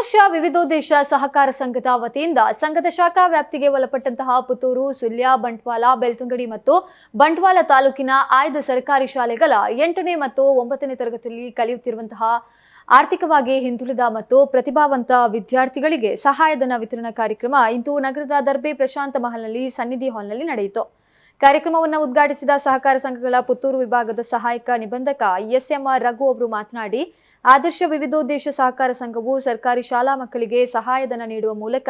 ಆದರ್ಶ ವಿವಿಧೋದ್ದೇಶ ಸಹಕಾರ ಸಂಘದ ವತಿಯಿಂದ ಸಂಘದ ಶಾಖಾ ವ್ಯಾಪ್ತಿಗೆ ಒಳಪಟ್ಟಂತಹ ಪುತ್ತೂರು, ಸುಳ್ಯ ಬಂಟ್ವಾಲ ಬೆಳ್ತಂಗಡಿ ಮತ್ತು ಬಂಟ್ವಾಲ ತಾಲೂಕಿನ ಆಯ್ದ ಸರ್ಕಾರಿ ಶಾಲೆಗಳ ಎಂಟನೇ ಮತ್ತು ಒಂಬತ್ತನೇ ತರಗತಿಯಲ್ಲಿ ಕಲಿಯುತ್ತಿರುವಂತಹ ಆರ್ಥಿಕವಾಗಿ ಹಿಂದುಳಿದ ಮತ್ತು ಪ್ರತಿಭಾವಂತ ವಿದ್ಯಾರ್ಥಿಗಳಿಗೆ ಸಹಾಯಧನ ವಿತರಣಾ ಕಾರ್ಯಕ್ರಮ ಇಂದು ನಗರದ ದರ್ಬೆ ಪ್ರಶಾಂತ ಮಹಲ್ನಲ್ಲಿ ಸನ್ನಿಧಿ ಹಾಲ್ನಲ್ಲಿ ನಡೆಯಿತು. ಕಾರ್ಯಕ್ರಮವನ್ನು ಉದ್ಘಾಟಿಸಿದ ಸಹಕಾರ ಸಂಘಗಳ ಪುತ್ತೂರು ವಿಭಾಗದ ಸಹಾಯಕ ನಿಬಂಧಕ ಎಸ್ಎಂ ರಘು ಅವರು ಮಾತನಾಡಿ, ಆದರ್ಶ ವಿವಿಧೋದ್ದೇಶ ಸಹಕಾರ ಸಂಘವು ಸರ್ಕಾರಿ ಶಾಲಾ ಮಕ್ಕಳಿಗೆ ಸಹಾಯಧನ ನೀಡುವ ಮೂಲಕ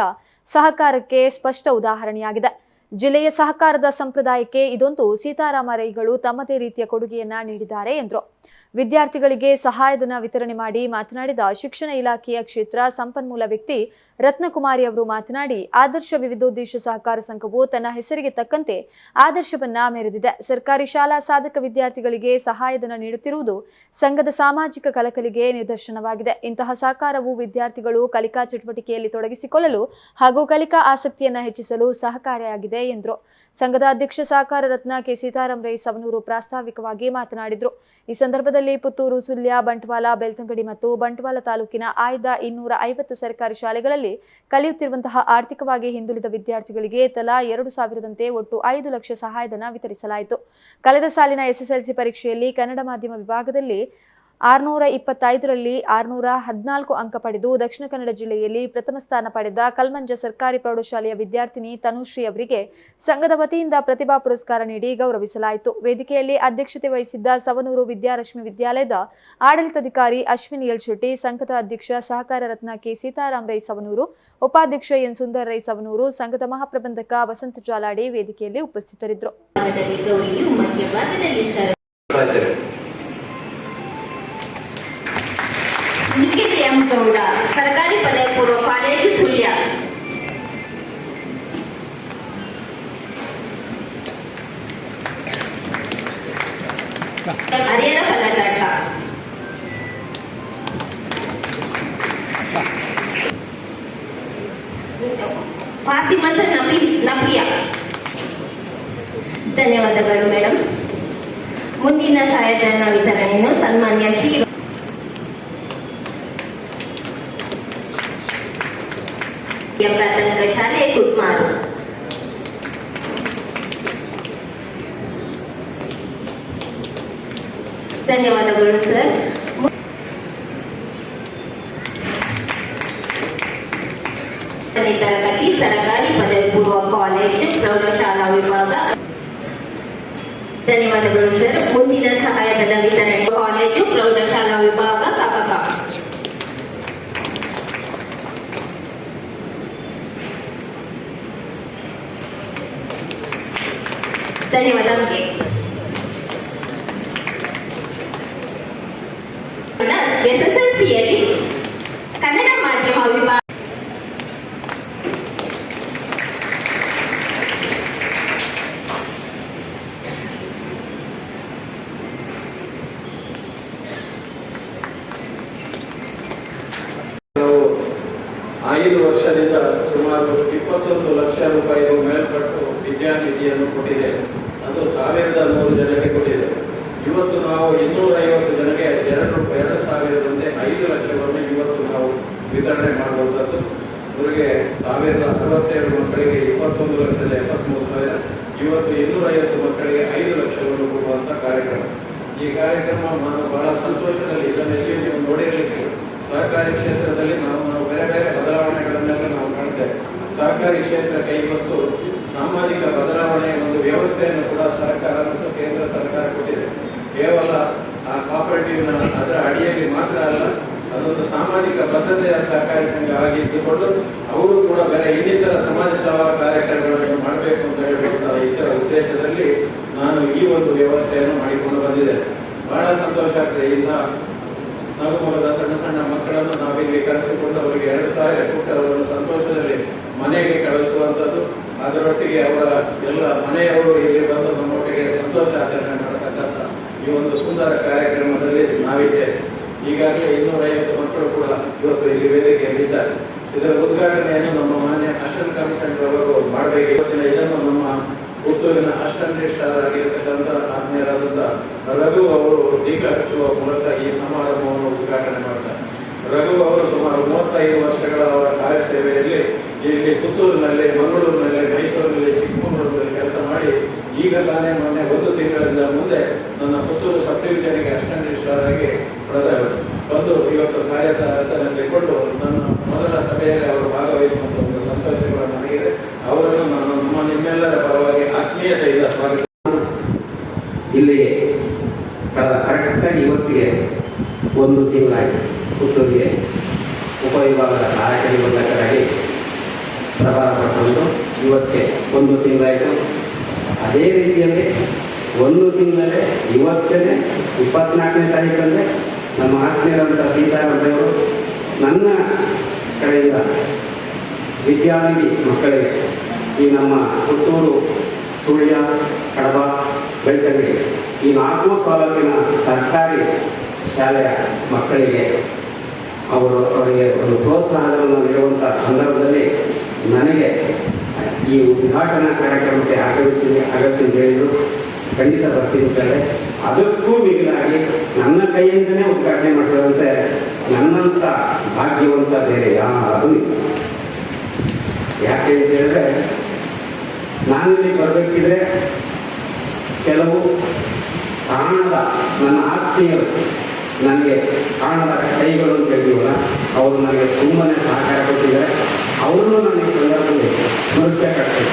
ಸಹಕಾರಕ್ಕೆ ಸ್ಪಷ್ಟ ಉದಾಹರಣೆಯಾಗಿದೆ. ಜಿಲ್ಲೆಯ ಸಹಕಾರದ ಸಂಪ್ರದಾಯಕ್ಕೆ ಇದೊಂದು ಸೀತಾರಾಮ ರೈಗಳು ತಮ್ಮದೇ ರೀತಿಯ ಕೊಡುಗೆಯನ್ನ ನೀಡಿದ್ದಾರೆ ಎಂದರು. ವಿದ್ಯಾರ್ಥಿಗಳಿಗೆ ಸಹಾಯಧನ ವಿತರಣೆ ಮಾಡಿ ಮಾತನಾಡಿದ ಶಿಕ್ಷಣ ಇಲಾಖೆಯ ಕ್ಷೇತ್ರ ಸಂಪನ್ಮೂಲ ವ್ಯಕ್ತಿ ರತ್ನಕುಮಾರಿ ಅವರು ಮಾತನಾಡಿ, ಆದರ್ಶ ವಿವಿಧೋದ್ದೇಶ ಸಹಕಾರ ಸಂಘವು ತನ್ನ ಹೆಸರಿಗೆ ತಕ್ಕಂತೆ ಆದರ್ಶವನ್ನ ಮೆರೆದಿದೆ. ಸರ್ಕಾರಿ ಶಾಲಾ ಸಾಧಕ ವಿದ್ಯಾರ್ಥಿಗಳಿಗೆ ಸಹಾಯಧನ ನೀಡುತ್ತಿರುವುದು ಸಂಘದ ಸಾಮಾಜಿಕ ಕಲಕಲಿಗೆ ನಿದರ್ಶನವಾಗಿದೆ. ಇಂತಹ ಸಹಕಾರವು ವಿದ್ಯಾರ್ಥಿಗಳು ಕಲಿಕಾ ಚಟುವಟಿಕೆಯಲ್ಲಿ ತೊಡಗಿಸಿಕೊಳ್ಳಲು ಹಾಗೂ ಕಲಿಕಾ ಆಸಕ್ತಿಯನ್ನ ಹೆಚ್ಚಿಸಲು ಸಹಕಾರಿಯಾಗಿದೆ ಎಂದರು. ಸಂಘದ ಅಧ್ಯಕ್ಷ ಸಹಕಾರ ರತ್ನ ಕೆ. ಸೀತಾರಾಮ್ ರೈ ಸವನೂರು ಪ್ರಾಸ್ತಾವಿಕವಾಗಿ ಮಾತನಾಡಿದರು. ಈ ಸಂದರ್ಭದಲ್ಲಿ ಪುತ್ತೂರು, ಸುಳ್ಯ, ಬಂಟ್ವಾಳ, ಬೆಳ್ತಂಗಡಿ ಮತ್ತು ಬಂಟ್ವಾಳ ತಾಲೂಕಿನ ಆಯ್ದ ಇನ್ನೂರ ಐವತ್ತು ಸರ್ಕಾರಿ ಶಾಲೆಗಳಲ್ಲಿ ಕಲಿಯುತ್ತಿರುವಂತಹ ಆರ್ಥಿಕವಾಗಿ ಹಿಂದುಳಿದ ವಿದ್ಯಾರ್ಥಿಗಳಿಗೆ ತಲಾ ಎರಡು ಸಾವಿರದಂತೆ ಒಟ್ಟು ಐದು ಲಕ್ಷ ಸಹಾಯಧನ ವಿತರಿಸಲಾಯಿತು. ಕಳೆದ ಸಾಲಿನ ಎಸ್ಎಸ್ಎಲ್ಸಿ ಪರೀಕ್ಷೆಯಲ್ಲಿ ಕನ್ನಡ ಮಾಧ್ಯಮ ವಿಭಾಗದಲ್ಲಿ ಆರುನೂರ ಇಪ್ಪತ್ತೈದರಲ್ಲಿ ಆರುನೂರ ಹದಿನಾಲ್ಕು ಅಂಕ ಪಡೆದು ದಕ್ಷಿಣ ಕನ್ನಡ ಜಿಲ್ಲೆಯಲ್ಲಿ ಪ್ರಥಮ ಸ್ಥಾನ ಪಡೆದ ಕಲ್ಮಂಜ ಸರ್ಕಾರಿ ಪ್ರೌಢಶಾಲೆಯ ವಿದ್ಯಾರ್ಥಿನಿ ತನುಶ್ರೀ ಅವರಿಗೆ ಸಂಘದ ವತಿಯಿಂದ ಪ್ರತಿಭಾ ಪುರಸ್ಕಾರ ನೀಡಿ ಗೌರವಿಸಲಾಯಿತು. ವೇದಿಕೆಯಲ್ಲಿ ಅಧ್ಯಕ್ಷತೆ ವಹಿಸಿದ್ದ ಸವನೂರು ವಿದ್ಯಾರಶ್ಮಿ ವಿದ್ಯಾಲಯದ ಆಡಳಿತಾಧಿಕಾರಿ ಅಶ್ವಿನಿ ಎಲ್ ಶೆಟ್ಟಿ ಸಂಘದ ಅಧ್ಯಕ್ಷ ಸಹಕಾರ ರತ್ನ ಕೆ ಸೀತಾರಾಮ್ ರೈ ಸವನೂರು ಉಪಾಧ್ಯಕ್ಷ ಎನ್ ಸುಂದರ್ ರೈ ಸವನೂರು ಸಂಘದ ಮಹಾಪ್ರಬಂಧಕ ವಸಂತ ಜಾಲಾಡಿ ವೇದಿಕೆಯಲ್ಲಿ ಉಪಸ್ಥಿತರಿದ್ದರು. ಭಾಗದಲ್ಲಿ ಗೌರಿಯು ಮಧ್ಯಭಾಗದಲ್ಲಿ ಸರ್ ಇದ್ದೇವೆ ನಿಖಿಲ್ ಎಂ ಗೌಡ ಸರ್ಕಾರಿ ಪದವಿ ಪೂರ್ವ ಕಾಲೇಜು ಸುಳ್ಯ ಹರಿಹರ ಫಲಘಟ್ಟ ಫಾತಿಮತ ನಬಿ ನಬಿಯಾ ಧನ್ಯವಾದಗಳು ಮೇಡಮ್ ಮುಂದಿನ ಸಹಾಯಧನ ವಿತರಣೆಯನ್ನು ಸನ್ಮಾನ್ಯ ಶ್ರೀ ಪ್ರಾಥಮಿಕ ಶಾಲೆ ಕುಟ್ಮಾರು ಧನ್ಯವಾದಗಳು ಸರ್ ತರಗತಿ ಸರ್ಕಾರಿ ಪದವಿ ಪೂರ್ವ ಕಾಲೇಜು ಪ್ರೌಢಶಾಲಾ ವಿಭಾಗ. ಧನ್ಯವಾದಗಳು, ಸರ್. ಮುಂದಿನ ಸಹಾಯಧನ ವಿತರಣೆ ಕಾಲೇಜು ಪ್ರೌಢಶಾಲಾ ವಿಭಾಗ ಕಪಕ ಧನ್ಯವಾದ ನಮಗೆ ಎಸ್ಎಸ್ಎಲ್ಸಿಯಲ್ಲಿ ಕನ್ನಡ ಮಾಧ್ಯಮ ವಿಭಾಗ ನಾವು ಐದು ವರ್ಷದಿಂದ ಸುಮಾರು ಇಪ್ಪತ್ತೊಂದು ಲಕ್ಷ ರೂಪಾಯಿ ಮೇಲ್ಪಟ್ಟು ವಿದ್ಯಾನಿಧಿಯನ್ನು ಕೊಟ್ಟಿದೆ. ಅದು ಸಾವಿರದ ನೂರು ಜನರಿಗೆ ಕೊಟ್ಟಿದೆ. ಇವತ್ತು ನಾವು ಇನ್ನೂರ ಐವತ್ತು ಜನರಿಗೆ ಎರಡು ಎರಡು ಸಾವಿರದಂತೆ ಐದು ಲಕ್ಷವನ್ನು ಇವತ್ತು ನಾವು ವಿತರಣೆ ಮಾಡುವಂಥದ್ದು. ಅವರಿಗೆ ಸಾವಿರದ ಅರವತ್ತೆರಡು ಮಕ್ಕಳಿಗೆ ಇಪ್ಪತ್ತೊಂದು ಲಕ್ಷದ ಎಪ್ಪತ್ತ್ಮೂರು ಸಾವಿರ, ಇವತ್ತು ಇನ್ನೂರ ಐವತ್ತು ಮಕ್ಕಳಿಗೆ ಐದು ಲಕ್ಷವನ್ನು ಕೊಡುವಂಥ ಕಾರ್ಯಕ್ರಮ. ಈ ಕಾರ್ಯಕ್ರಮ ನಾನು ಬಹಳ ಸಂತೋಷದಲ್ಲಿ ಇದನ್ನು ಎಲ್ಲಿ ನೀವು ನೋಡಿರಲಿಕ್ಕೆ ಸಹಕಾರಿ ಕ್ಷೇತ್ರದಲ್ಲಿ ನಾವು ಬೇರೆ ಬೇರೆ ಬದಲಾವಣೆಗಳನ್ನೆಲ್ಲ ನಾವು ಕಾಣ್ತೇವೆ. ಸಹಕಾರಿ ಕ್ಷೇತ್ರ ಕೈಗೊತ್ತು ಸಾಮಾಜಿಕ ಬದಲಾವಣೆಯ ಒಂದು ವ್ಯವಸ್ಥೆಯನ್ನು ಕೂಡ ಸರ್ಕಾರ ಮತ್ತು ಕೇಂದ್ರ ಸರ್ಕಾರ ಕೊಟ್ಟಿದೆ. ಕೇವಲ ಆ ಕಾಪರೇಟಿವ್ನ ಅದರ ಅಡಿಯಲ್ಲಿ ಮಾತ್ರ ಅಲ್ಲ, ಅದೊಂದು ಸಾಮಾಜಿಕ ಭದ್ರತೆಯ ಸಹಕಾರಿ ಸಂಘ ಆಗಿದ್ದುಕೊಂಡು ಅವರು ಕೂಡ ಬೇರೆ ಇನ್ನಿತರ ಸಮಾಜ ಸೇವಾ ಕಾರ್ಯಕ್ರಮಗಳನ್ನು ಮಾಡಬೇಕು ಅಂತ ಹೇಳುವಂತಹ ಇತರ ಉದ್ದೇಶದಲ್ಲಿ ನಾನು ಈ ಒಂದು ವ್ಯವಸ್ಥೆಯನ್ನು ಮಾಡಿಕೊಂಡು ಬಂದಿದ್ದೇನೆ ಬಹಳ ಸಂತೋಷ ಆಗ್ತದೆ. ಇನ್ನ ನಗುಮೊಗದ ಸಣ್ಣ ಸಣ್ಣ ಮಕ್ಕಳನ್ನು ನಾವಿಲ್ಲಿ ಕರೆಸಿಕೊಂಡು ಅವರನ್ನು ಸಂತೋಷದಲ್ಲಿ ಮನೆಗೆ ಕಳಿಸುವಂಥದ್ದು. ಅದರೊಟ್ಟಿಗೆ ಅವರ ಎಲ್ಲ ಮನೆಯವರು ಇಲ್ಲಿ ಬಂದು ನಮ್ಮೊಟ್ಟಿಗೆ ಸಂತೋಷ ಆಚರಣೆ ಮಾಡತಕ್ಕಂಥ ಈ ಒಂದು ಸುಂದರ ಕಾರ್ಯಕ್ರಮದಲ್ಲಿ ನಾವಿದ್ದೇವೆ ಈಗಾಗಲೇ ಇನ್ನೂರ ಐವತ್ತು ಮಕ್ಕಳು ಕೂಡ ಇವತ್ತು ಇಲ್ಲಿ ವೇದಿಕೆಯಲ್ಲಿದ್ದಾರೆ. ಇದರ ಉದ್ಘಾಟನೆಯನ್ನು ನಮ್ಮ ಮಾನ್ಯ ಅಷ್ಟನ್ ಕಮಿಷನ್ ಅವರು ಮಾಡಬೇಕು. ಇವತ್ತಿನ ಇದನ್ನು ನಮ್ಮ ಪುತ್ತೂರಿನ ಅಷ್ಟನ್ ಆಗಿರತಕ್ಕಂಥ ಆತ್ಮೀಯರಾದಂಥ ರಘು ಅವರು ಟೀಕಾ ಹಚ್ಚುವ ಮೂಲಕ ಈ ಸಮಾರಂಭವನ್ನು ಉದ್ಘಾಟನೆ ಮಾಡ್ತಾರೆ. ರಘು ಅವರು ಸುಮಾರು ಮೂವತ್ತೈದು ವರ್ಷಗಳ ಅವರ ಕಾರ್ಯಸೇವೆಯಲ್ಲಿ ಇಲ್ಲಿ ಪುತ್ತೂರಿನಲ್ಲಿ, ಮಂಗಳೂರಿನಲ್ಲಿ, ಮೈಸೂರಿನಲ್ಲಿ, ಚಿಕ್ಕಮಗಳೂರಿನಲ್ಲಿ ಕೆಲಸ ಮಾಡಿ ಈಗ ತಾನೇ ಮೊನ್ನೆ ಒಂದು ತಿಂಗಳಿಂದ ಮುಂದೆ ನನ್ನ ಪುತ್ತೂರು ಸಬ್ ಡಿವಿಷನ್ಗೆ ಅಸಿಸ್ಟೆಂಟ್ ಆಗಿ ಬಂದು ಇವತ್ತು ಕಾರ್ಯತಂತೆ ಕೊಟ್ಟು ನನ್ನ ಮೊದಲ ಸಭೆಯಲ್ಲಿ ಅದೇ ರೀತಿಯಲ್ಲಿ ಒಂದು ತಿಂಗಳೇ ಇವತ್ತೇ ಇಪ್ಪತ್ನಾಲ್ಕನೇ ತಾರೀಕಂದರೆ ನಮ್ಮ ಆತ್ಮೀಯರಾದಂಥ ಸೀತಾರಾಮದೇವರು ನನ್ನ ಕಡೆಯಿಂದ ವಿದ್ಯಾರ್ಥಿ ಮಕ್ಕಳಿಗೆ ಈ ನಮ್ಮ ಪುತ್ತೂರು, ಸುಳ್ಯ, ಕಡಬ, ಬೆಳ್ತಂಗಡಿ, ಈ ನಾಲ್ಕು ತಾಲೂಕಿನ ಸರ್ಕಾರಿ ಶಾಲೆಯ ಮಕ್ಕಳಿಗೆ ಅವರು ಅವರಿಗೆ ಒಂದು ಪ್ರೋತ್ಸಾಹವನ್ನು ನೀಡುವಂಥ ಸಂದರ್ಭದಲ್ಲಿ ನನಗೆ ಈ ಉದ್ಘಾಟನಾ ಕಾರ್ಯಕ್ರಮಕ್ಕೆ ಆಗಮಿಸಿ ಆಗಮಿಸಿ ಹೇಳಿದ್ರು. ಖಂಡಿತ ಬರ್ತಿರ್ತಾರೆ. ಅದಕ್ಕೂ ಮಿಗಿಲಾಗಿ ನನ್ನ ಕೈಯಿಂದನೇ ಉದ್ಘಾಟನೆ ಮಾಡಿಸಿದಂತೆ ನನ್ನಂಥ ಭಾಗ್ಯವಂತ ಬೇರೆ ಯಾರೂ ಯಾಕೆ ಅಂತ ಹೇಳಿದ್ರೆ, ನಾನಿಲ್ಲಿ ಬರಬೇಕಿದ್ರೆ ಕೆಲವು ಕಾಣದ ನನ್ನ ಆತ್ಮೀಯರು ನನಗೆ ಕಾಣದ ಕೈಗಳು ಅಂತ ಅವರು ನನಗೆ ತುಂಬನೇ ಸಹಕಾರ ಕೊಟ್ಟಿದ್ದಾರೆ. ಅವರನ್ನು ನನಗೆ ಸಂದರ್ಭದಲ್ಲಿ ಸ್ಮರಿಸಬೇಕಾಗ್ತದೆ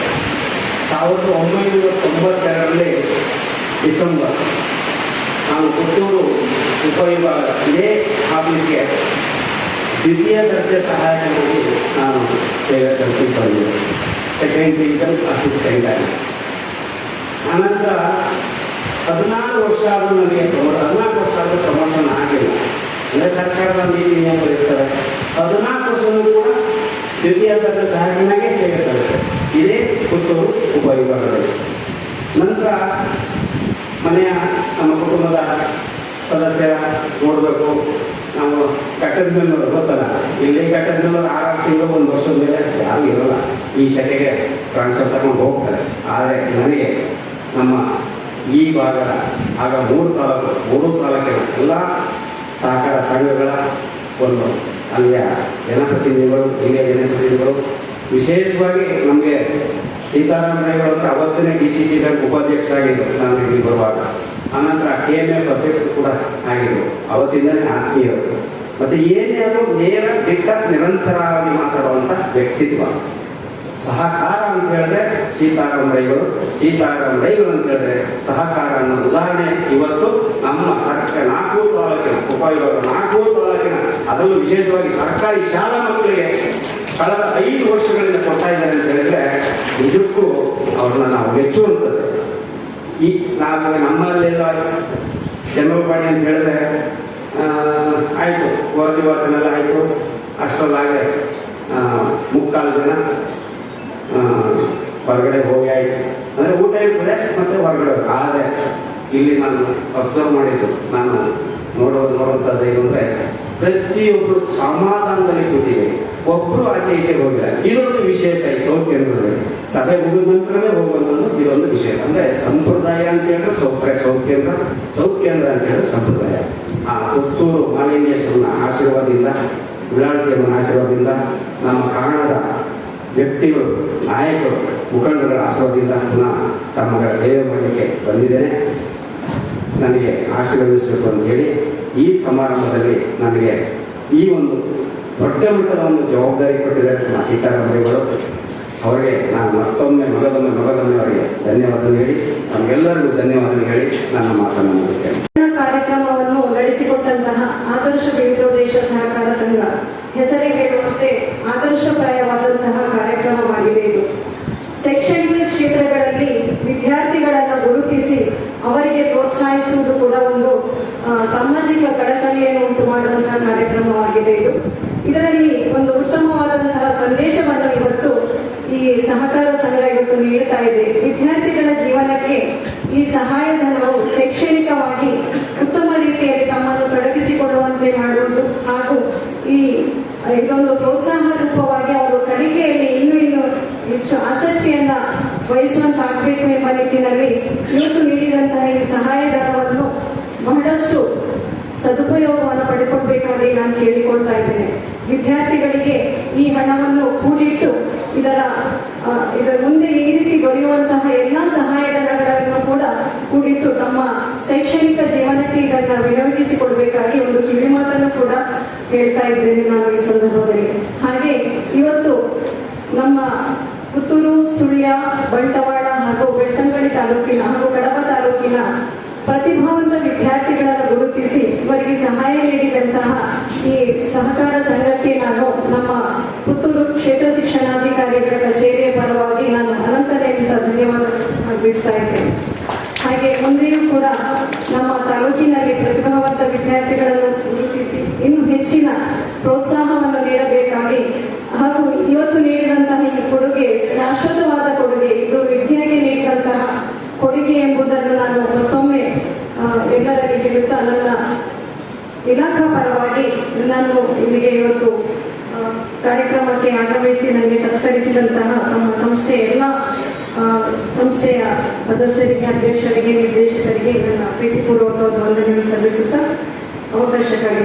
ಸಾವಿರದ ಒಂಬೈನೂರ ತೊಂಬತ್ತೆರಡರಲ್ಲಿ ಡಿಸೆಂಬರ್ ನಾನು ಪುತ್ತೂರು ಉಪವಿಭಾಗ ಇದೇ ಆಫೀಸ್ಗೆ ದ್ವಿತೀಯ ದರ್ಜೆ ಸಹಾಯಕನಾಗಿ ನಾನು ಸೇವೆ ಸಲ್ಲಿಸಿಕೊಂಡಿದ್ದೆ ಸೆಕೆಂಡ್ ಡಿವಿಷನ್ ಅಸಿಸ್ಟೆಂಟ್ ಆಗಿ. ಆನಂತರ ಹದಿನಾರು ವರ್ಷ ಆದರೂ ನನಗೆ ಪ್ರಮೋ, ಹದಿನಾಲ್ಕು ವರ್ಷ ಆದರೂ ಪ್ರಮೋಷನ್ ಆಗಿಲ್ಲ. ಅಂದರೆ ಸರ್ಕಾರದ ನೀತಿ ಇರ್ತವೆ ಹದಿನಾಲ್ಕು ವರ್ಷವೂ ಕೂಡ ದ್ವಿತೀಯ ಅಂತಂದ್ರೆ ಸೇವೆ ಸಲ್ಲಿಸಿದೆ ಇದೇ ಪುತ್ತೂರು ಉಪವಿಭಾಗದಲ್ಲಿ ನಂತರ ಮನೆಯ ನಮ್ಮ ಕುಟುಂಬದ ಸದಸ್ಯರ ನೋಡಬೇಕು. ನಾವು ಕಟ್ಟದ ಮೇಲೆ ಗೊತ್ತಲ್ಲ? ಇಲ್ಲಿ ಕಟ್ಟದ ಮೇಲೆ ಆರು ತಿಂಗಳು, ಒಂದು ವರ್ಷದ ಮೇಲೆ ಯಾರು ಇರೋಲ್ಲ. ಈ ಶಕೆಗೆ ಟ್ರಾನ್ಸ್ಫರ್ ತಗೊಂಡು ಹೋಗ್ತಾರೆ. ಆದರೆ ನನಗೆ ನಮ್ಮ ಈ ಭಾಗದ ಆಗ ಮೂರು ತಾಲೂಕು, ಮೂರು ತಾಲೂಕಿನ ಎಲ್ಲ ಸಹಕಾರ ಸಂಘಗಳ ಒಂದು ಅಲ್ಲಿಯ ಜನಪ್ರತಿನಿಧಿಗಳು, ಹಿರಿಯ ಜನಪ್ರತಿನಿಧಿಗಳು. ವಿಶೇಷವಾಗಿ ನಮಗೆ ಸೀತಾರಾಮ ರಾಯ್ಗಳು ಅಂತ ಅವತ್ತಿನ ಡಿ ಸಿ ಸಿ ಬ್ಯಾಂಕ್ ಉಪಾಧ್ಯಕ್ಷರಾಗಿದ್ದರು ನಾನು ಇಲ್ಲಿ ಬರುವಾಗ. ಆನಂತರ ಕೆ ಎಂ ಎಫ್ ಅಧ್ಯಕ್ಷರು ಕೂಡ ಆಗಿದ್ದರು ಅವತ್ತಿಂದಲೇ ಆತ್ಮೀಯರು. ಮತ್ತು ಏನೇ ಅದು ನೇರ ದಿಟ್ಟ ನಿರಂತರವಾಗಿ ಮಾತಾಡುವಂಥ ವ್ಯಕ್ತಿತ್ವ. ಸಹಕಾರ ಅಂತ ಹೇಳಿದ್ರೆ ಸೀತಾರಾಮ ರೈಗಳು ಸೀತಾರಾಮ ರೈಗಳು ಅಂತ ಹೇಳಿದ್ರೆ ಸಹಕಾರ ಅನ್ನೋ ಉದಾಹರಣೆ ಇವತ್ತು ನಮ್ಮ ಸರ್ಕಾರ ನಾಲ್ಕು ತಾಲೂಕಿನ ಉಪಯೋಗ ನಾಲ್ಕು ತಾಲೂಕಿನ ಅದರಲ್ಲೂ ವಿಶೇಷವಾಗಿ ಸರ್ಕಾರಿ ಶಾಲಾ ಮಕ್ಕಳಿಗೆ ಕಳೆದ ಐದು ವರ್ಷಗಳಿಂದ ಕೊಡ್ತಾ ಇದ್ದಾರೆ ಅಂತ ಹೇಳಿದ್ರೆ ನಿಜಕ್ಕೂ ಅವ್ರನ್ನ ನಾವು ಮೆಚ್ಚುವಂಥದ್ದು. ಈ ನಾವು ನಮ್ಮಲ್ಲೆಲ್ಲ ಜನ್ಮಪಾಡಿ ಅಂತ ಹೇಳಿದ್ರೆ ಆಯಿತು ವರದಿ ವಾಚನೆಲ್ಲ ಆಯಿತು ಆಯ್ತು. ಅಷ್ಟರಲ್ಲಾಗೆ ಆ, ಮುಕ್ಕಾಲು ಜನ ಹೊರಗಡೆ ಹೋಗಿ ಆಯ್ತು. ಅಂದರೆ ಊಟ ಇರ್ತದೆ ಮತ್ತೆ ಹೊರಗಡೆ. ಆದರೆ ಇಲ್ಲಿ ನಾನು ಅಬ್ಸರ್ವ್ ಮಾಡಿದ್ದು, ನಾನು ನೋಡೋದು ನೋಡುವಂಥದ್ದು ಏನು ಅಂದರೆ ಪ್ರತಿಯೊಬ್ಬರು ಸಮಾಧಾನದಲ್ಲಿ ಕೂತಿದೆ. ಒಬ್ಬರು ಆಚೆ ಈಚೆ ಹೋಗಿಲ್ಲ. ಇದೊಂದು ವಿಶೇಷ ಈ ಸೌಖ್ಯ ಕೇಂದ್ರದಲ್ಲಿ ಸಭೆ ಮುಗಿದ ನಂತರನೇ ಹೋಗುವಂಥದ್ದು ಇದೊಂದು ವಿಶೇಷ. ಅಂದರೆ ಸಂಪ್ರದಾಯ ಅಂತ ಹೇಳಿದ್ರೆ ಸೌಖ್ಯ ಸೌತ್ ಕೇಂದ್ರ ಅಂತ ಹೇಳಿದ್ರೆ ಸಂಪ್ರದಾಯ. ಆ ಪುತ್ತೂರು ಮಾಲಿನ್ಯೇಶ್ವರನ ಆಶೀರ್ವಾದದಿಂದ ವಿಳಾಳ್ತಿಯಮ್ಮನ ಆಶೀರ್ವಾದದಿಂದ ನಮ್ಮ ಕಾರಣದ ವ್ಯಕ್ತಿಗಳು, ನಾಯಕರು, ಮುಖಂಡರ ಆಶೀರ್ವಾದದಿಂದ ಪುನಃ ತಮ್ಮಗಳ ಸೇವೆ ಮಾಡಲಿಕ್ಕೆ ಬಂದಿದ್ದೇನೆ. ನನಗೆ ಆಶೀರ್ವದಿಸಬೇಕು ಅಂತ ಹೇಳಿ ಈ ಸಮಾರಂಭದಲ್ಲಿ ನನಗೆ ಈ ಒಂದು ದೊಡ್ಡ ಮಟ್ಟದ ಒಂದು ಜವಾಬ್ದಾರಿ ಕೊಟ್ಟಿದ್ದಾರೆ ನಮ್ಮ ಸೀತಾರಾಮಯ್ಯಗಳು ಅವರಿಗೆ ನಾನು ಮತ್ತೊಮ್ಮೆ ಮಗದೊಮ್ಮೆ ಮಗದೊಮ್ಮೆ ಅವರಿಗೆ ಧನ್ಯವಾದ ಹೇಳಿ ನಮಗೆಲ್ಲರಿಗೂ ಧನ್ಯವಾದ ಹೇಳಿ ನನ್ನ ಮಾತನ್ನು ಮುಗಿಸ್ತೇನೆ ಕಾರ್ಯಕ್ರಮವನ್ನು ನಡೆಸಿಕೊಟ್ಟಂತಹ ಆದರ್ಶ ವಿವಿಧೋದ್ದೇಶ ಸಹಕಾರ ಸಂಘ ಹೆಸರೇ ಹೇಳುವಂತೆ ಆದರ್ಶಪ್ರಾಯವಾದಂತಹ ಕಾರ್ಯಕ್ರಮವಾಗಿದೆ ಇದು ಶೈಕ್ಷಣಿಕ ಕ್ಷೇತ್ರಗಳಲ್ಲಿ ವಿದ್ಯಾರ್ಥಿಗಳನ್ನು ಗುರುತಿಸಿ ಅವರಿಗೆ ಪ್ರೋತ್ಸಾಹಿಸುವುದು ಕೂಡ ಒಂದು ಆ, ಸಾಮಾಜಿಕ ಕಳಕಳಿಯನ್ನು ಉಂಟು ಮಾಡುವಂತಹ ಕಾರ್ಯಕ್ರಮವಾಗಿದೆ ಇದು ಇದರಲ್ಲಿ ಒಂದು ಉತ್ತಮವಾದಂತಹ ಸಂದೇಶವನ್ನು ಇವತ್ತು ಈ ಸಹಕಾರ ಸಂಘ ಇವತ್ತು ನೀಡ್ತಾ ಇದೆ. ವಿದ್ಯಾರ್ಥಿಗಳ ಜೀವನಕ್ಕೆ ಈ ಸಹಾಯಧನವು ಶೈಕ್ಷಣಿಕವಾಗಿ ಉತ್ತಮ ರೀತಿಯಲ್ಲಿ ತಮ್ಮನ್ನು ತೊಡಗಿಸಿಕೊಳ್ಳುವಂತೆ ಮಾಡುವುದು ಹಾಗೂ ಈ ಇದೊಂದು ಪ್ರೋತ್ಸಾಹ ರೂಪವಾಗಿ ಅವರು ಕಲಿಕೆಯಲ್ಲಿ ಇನ್ನೂ ಇನ್ನೂ ಹೆಚ್ಚು ಆಸಕ್ತಿಯನ್ನ ವಹಿಸುವಂತಾಗಬೇಕು ಎಂಬ ನಿಟ್ಟಿನಲ್ಲಿ ಇವತ್ತು ನೀಡಿದಂತಹ ಈ ಸಹಾಯಧನವನ್ನು ಬಹಳಷ್ಟು ಸದುಪಯೋಗವನ್ನು ಪಡೆದುಕೊಳ್ಬೇಕಾಗಿ ನಾನು ಕೇಳಿಕೊಳ್ತಾ ಇದ್ದೇನೆ. ವಿದ್ಯಾರ್ಥಿಗಳಿಗೆ ಈ ಹಣವನ್ನು ಕೂಡಿಟ್ಟು ಇದರ ಇದರ ಮುಂದೆ ಈ ರೀತಿ ದೊರೆಯುವಂತಹ ಎಲ್ಲ ಸಹಾಯಧನಗಳನ್ನು ಕೂಡ ಕೂಡಿಟ್ಟು ನಮ್ಮ ಶೈಕ್ಷಣಿಕ ಜೀವನಕ್ಕೆ ಇದನ್ನ ವಿನಿಯೋಗಿಸಿಕೊಡ್ಬೇಕಾಗಿ ಒಂದು ಕಿವಿಮಾತನ್ನು ಕೂಡ ಹೇಳ್ತಾ ಇದ್ದೇನೆ ನಾನು ಈ ಸಂದರ್ಭದಲ್ಲಿ. ಹಾಗೆ ಇವತ್ತು ನಮ್ಮ ಪುತ್ತೂರು, ಸುಳ್ಯ, ಬಂಟವಾಳ ಹಾಗೂ ಬೆಳ್ತಂಗಡಿ ತಾಲೂಕಿನ ಹಾಗೂ ಕಡಪ ತಾಲೂಕಿನ ಪ್ರತಿಭಾವಂತ ವಿದ್ಯಾರ್ಥಿಗಳನ್ನು ಗುರುತಿಸಿ ಇವರಿಗೆ ಸಹಾಯ ನೀಡಿದಂತಹ ಈ ಸಹಕಾರ ಸಂಘಕ್ಕೆ ನಾನು ನಮ್ಮ ಪುತ್ತೂರು ಕ್ಷೇತ್ರ ಶಿಕ್ಷಣಾಧಿಕಾರಿಗಳ ಕಚೇರಿಯ ಪರವಾಗಿ ನಾನು ಅನಂತನೆಯಿಂದ ಧನ್ಯವಾದ ಅರ್ಪಿಸ್ತಾ ಇದ್ದೇನೆ ಹಾಗೆ ಮುಂದೆಯೂ ಕೂಡ ನಮ್ಮ ತಾಲೂಕಿನಲ್ಲಿ ಪ್ರತಿಭಾವಂತ ವಿದ್ಯಾರ್ಥಿಗಳನ್ನು ಗುರುತಿಸಿ ಇನ್ನೂ ಹೆಚ್ಚಿನ ಪ್ರೋತ್ಸಾಹವನ್ನು ನೀಡಬೇಕಾಗಿ ಹಾಗೂ ಇವತ್ತು ನೀಡಿದಂತಹ ಈ ಕೊಡುಗೆ ಶಾಶ್ವತವಾದ ಕೊಡುಗೆ ಇದು ವಿದ್ಯೆಗೆ ನೀಡಿದಂತಹ ಕೊಡುಗೆ ಎಂಬುದನ್ನು ನಾನು ಮತ್ತೊಮ್ಮೆ ಎಲ್ಲರಲ್ಲಿ ಹೇಳುತ್ತಾ ನನ್ನ ಇಲಾಖಾ ಪರವಾಗಿ ನಾನು ಇಲ್ಲಿಗೆ ಇವತ್ತು ಕಾರ್ಯಕ್ರಮಕ್ಕೆ ಆಗಮಿಸಿ ನನಗೆ ಸತ್ಕರಿಸಿದಂತಹ ನಮ್ಮ ಸಂಸ್ಥೆಯ ಎಲ್ಲ ಸಂಸ್ಥೆಯ ಸದಸ್ಯರಿಗೆ, ಅಧ್ಯಕ್ಷರಿಗೆ, ನಿರ್ದೇಶಕರಿಗೆ ನನ್ನ ಪ್ರೀತಿಪೂರ್ವಕವಾದ ವಂದನೆಯನ್ನು ಸಲ್ಲಿಸುತ್ತಾ ಅವಕಾಶಕ್ಕಾಗಿ